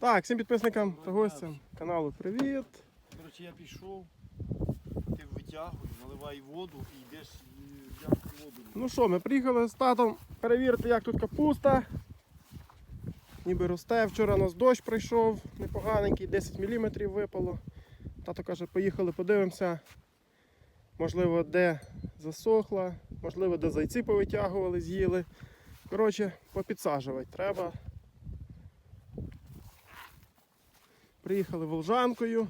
Так, всім підписникам та гостям каналу привіт. Коротше, я пішов, ти витягуй, наливай воду і йдеш і взяти воду. Ну що, ми приїхали з татом перевірити, як тут капуста. Ніби росте. Вчора у нас дощ прийшов, непоганенький, 10 мм випало. Тато каже, поїхали, подивимося. Можливо, де засохла, можливо, де зайці повитягували, з'їли. Коротше, попідсаджувати треба. Приїхали волжанкою.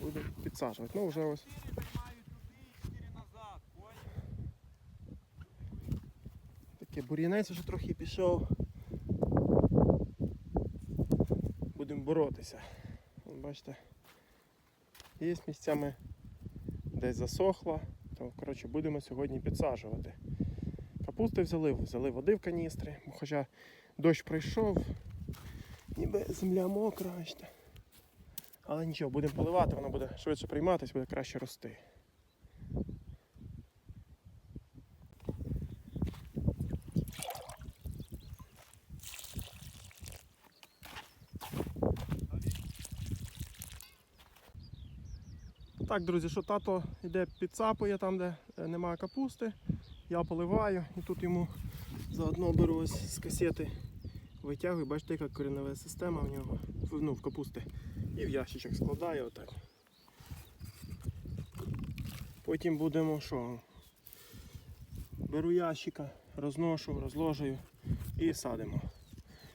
Будемо підсаджувати. Ну, вже ось. Таке бур'янець вже трохи пішов. Будемо боротися. Бачите, є місцями десь засохло, то коротше, будемо сьогодні підсаджувати. Капусти взяли, взяли води в каністри, хоча дощ пройшов, ніби земля мокра. Але нічого, будемо поливати, вона буде швидше прийматися, буде краще рости. Так, друзі, що тато йде підцапує там, де е, немає капусти. Я поливаю і тут йому заодно беру ось з касети, витягую, бачите, яка коренева система в нього, ну, в капусти. І в ящичок складаю отак. Потім будемо що? Беру ящика, розношу, розложую і садимо.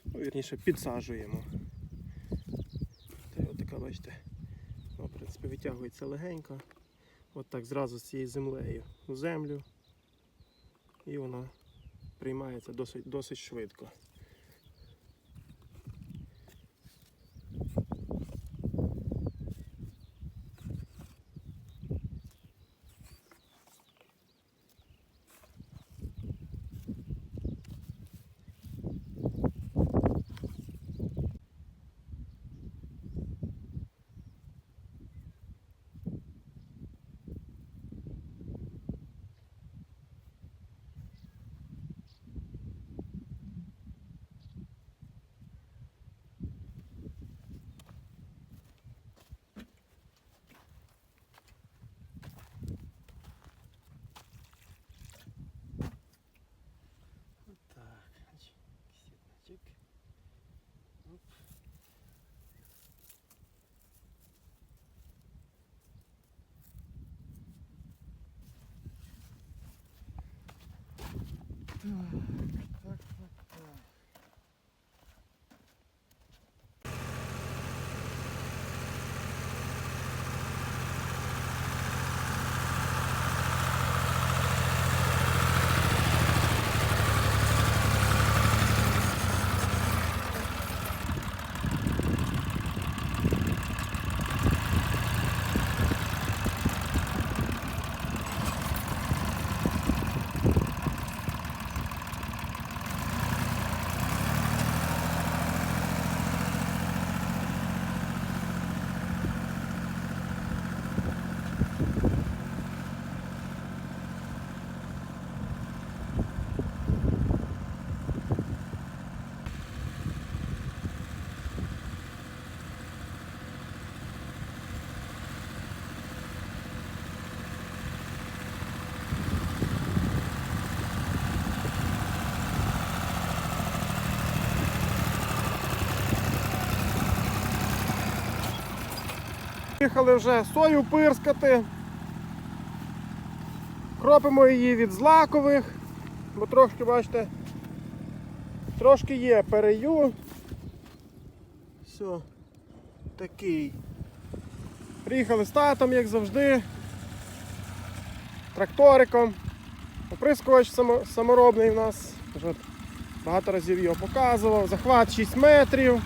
Ну, вірніше, підсаджуємо. Та й отака, бачите. Ну, в принципі, витягується легенько. От так зразу з цією землею у землю. І вона приймається досить, досить швидко. Їхали вже сою пирскати. Кропимо її від злакових, бо трошки, бачите, трошки є перею. Все, такий. Приїхали з татом, як завжди. Тракториком. Оприскувач саморобний у нас. Багато разів його показував. Захват 6 метрів.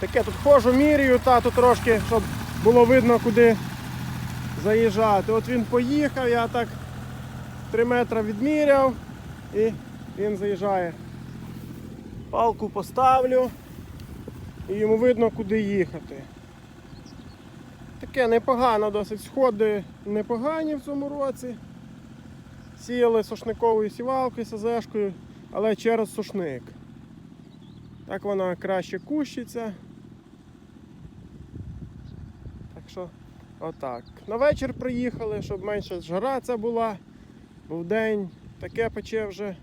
Таке тут ходжу, міряю, тату трошки, щоб було видно, куди заїжджати. От він поїхав, я так 3 метри відміряв і він заїжджає. Палку поставлю і йому видно, куди їхати. Таке непогано, досить сходи непогані в цьому році. Сіяли сошниковою сівалкою, СЗшкою. але через сушник. Так вона краще кущиться. Так що, отак. На вечір приїхали, щоб менше жара ця була. Був день, таке пече вже.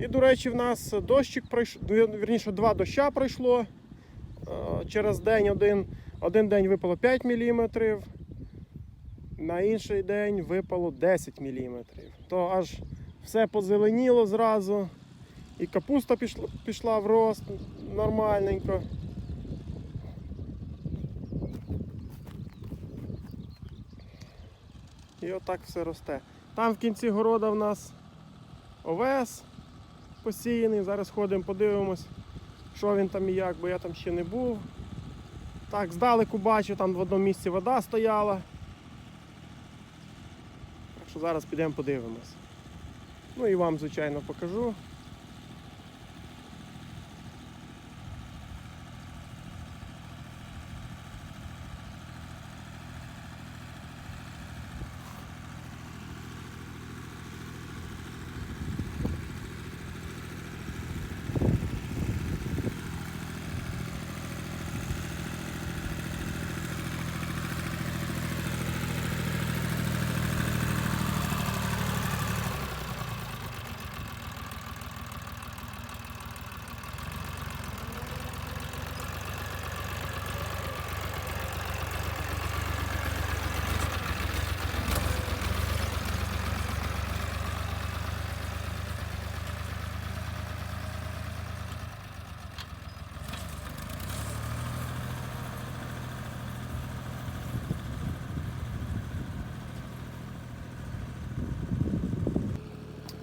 І, до речі, в нас дощик пройшов, вірніше, два доща пройшло. Е, Через день один, один день випало 5 мм, на інший день випало 10 мм. То аж все позеленіло зразу. І капуста пішла, пішла в рост нормальненько. Отак все росте. Там в кінці города в нас овес посіяний. Зараз ходимо, подивимось, що він там і як, бо я там ще не був. Так, здалеку бачу, там в одному місці вода стояла. Так що зараз підемо подивимось. Ну і вам, звичайно, покажу.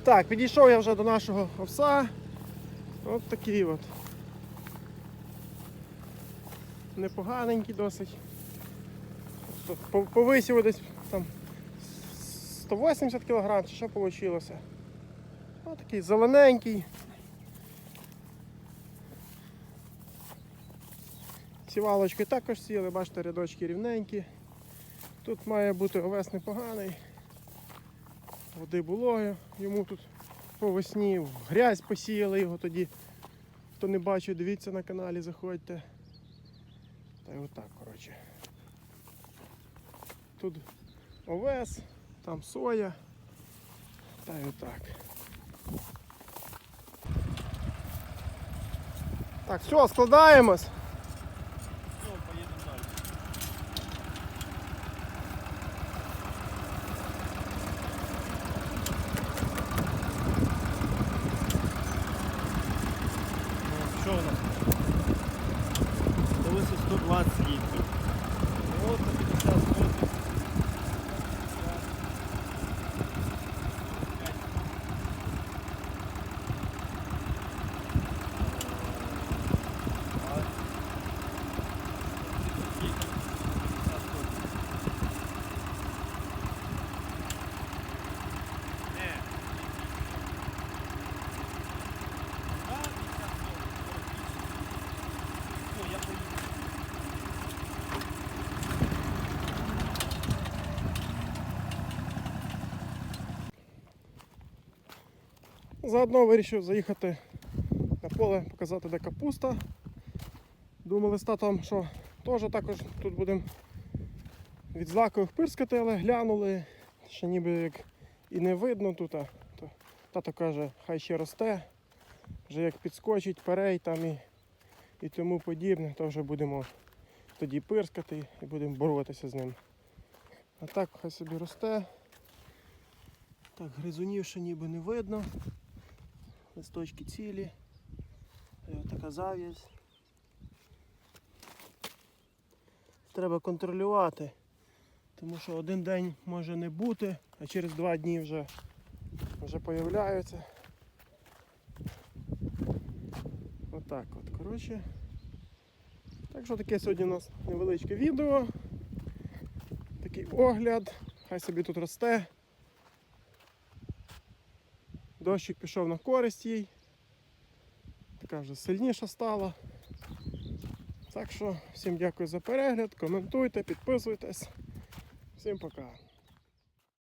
Так, підійшов я вже до нашого овса. От такий от. Непоганенький досить. Тобто Повисів десь там 180 кг, чи що вийшло. Ось такий зелененький. Сівалочки також сіли, бачите, рядочки рівненькі. Тут має бути овес непоганий. Води було йому тут по весні, грязь посіяли його тоді. Хто не бачив, дивіться на каналі, заходьте. Та й отак, коротше. Тут овес, там соя. Та й отак. Так, все, складаємось. Все, поїдемо далі. Ну, Що у нас? Дивися 120 літрів. От 50 років. Заодно вирішив заїхати на поле, показати, де капуста. Думали з татом, що теж також тут будемо від злакових пирскати, але глянули, що ніби як і не видно тут. То тато каже, хай ще росте, вже як підскочить перей там і, і тому подібне, то вже будемо тоді пирскати і будемо боротися з ним. А так хай собі росте. Так, гризунів ще ніби не видно. Листочки цілі. От така зав'язь. Треба контролювати, тому що один день може не бути, а через два дні вже, вже появляються. Отак от, коротше. Так що таке сьогодні у нас невеличке відео. Такий огляд. Хай собі тут росте. Дощик пішов на користь їй. Така вже сильніша стала. Так що всім дякую за перегляд, коментуйте, підписуйтесь. Всім пока.